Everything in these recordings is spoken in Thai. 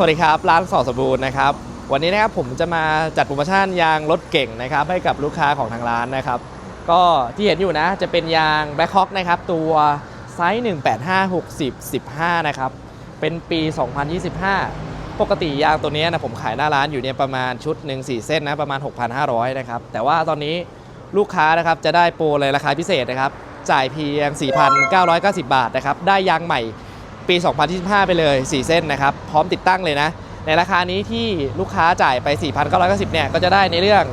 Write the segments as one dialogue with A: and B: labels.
A: สวัสดีครับ ร้านสอสมบูรณ์นะครับ วันนี้นะครับผมจะมาจัดโปรโมชั่นยางรถเก่งนะครับ ให้กับลูกค้าของทางร้านนะครับ ก็ที่เห็นอยู่นะจะเป็นยาง Black Hawk นะครับ ตัวไซส์ 185 60 15 นะครับ เป็นปี 2025 ปกติยางตัวนี้นะผมขายหน้าร้านอยู่เนี่ยประมาณชุดหนึ่ง4เส้นนะประมาณ 6,500 นะครับ แต่ว่าตอนนี้ลูกค้านะครับจะได้โปรเลยราคาพิเศษนะครับ จ่ายเพียง 4,990 บาทนะครับ ได้ยางใหม่ ปี 2025 ไปเลย 4 เส้นนะครับ พร้อมติดตั้งเลยนะ ในราคานี้ที่ลูกค้าจ่ายไป 4,990เนี่ยก็จะได้ในเรื่อง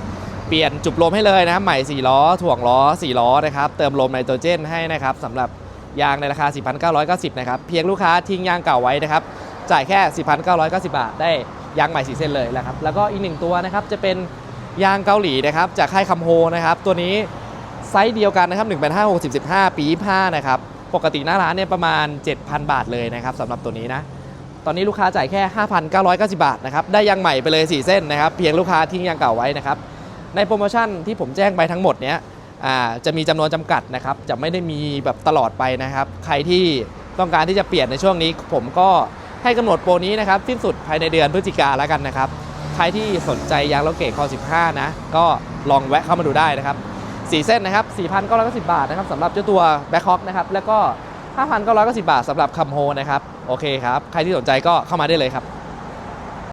A: เปลี่ยนจุบลมให้เลยนะครับใหม่4ล้อถ่วงล้อ 4 ล้อนะครับ เติมลมไนโตรเจนให้นะครับสำหรับยางในราคา 4,990นะครับ เพียงลูกค้าทิ้งยางเก่าไว้นะครับ จ่ายแค่ 4,990 บาท ได้ยางใหม่4เส้นเลยนะครับ แล้วก็อีกหนึ่งตัวนะครับ จะเป็นยางเกาหลีนะครับ จากค่ายคัมโฮนะครับ ตัวนี้ไซส์เดียวกันนะครับ1 5 6 15 ปี 25 นะครับ ปกติหน้าร้านเนี่ยประมาณ 7,000 บาทเลยนะครับสำหรับตัวนี้นะ ตอนนี้ลูกค้าจ่ายแค่ 5,990 บาทนะครับ ได้ยางใหม่ไปเลย 4 เส้นนะครับ เพียงลูกค้าทิ้งยางเก่าไว้นะครับ ในโปรโมชั่นที่ผมแจ้งไปทั้งหมดเนี้ยจะมีจำนวนจำกัดนะครับ จะไม่ได้มีแบบตลอดไปนะครับ ใครที่ต้องการที่จะเปลี่ยนในช่วงนี้ ผมก็ให้กำหนดโปรนี้นะครับสิ้นสุดภายในเดือนพฤศจิกาแล้วกันนะครับ ใครที่สนใจยางรถเก๋งคอ15 นะ ก็ลองแวะเข้ามาดูได้นะครับ สี่เส้นนะครับ 4,990 บาทนะครับสำหรับเจ้าตัวแบ็คฮอกนะครับ แล้วก็ 5,990 บาทสำหรับคัมโฮนะครับ โอเคครับ ใครที่สนใจก็เข้ามาได้เลยครับ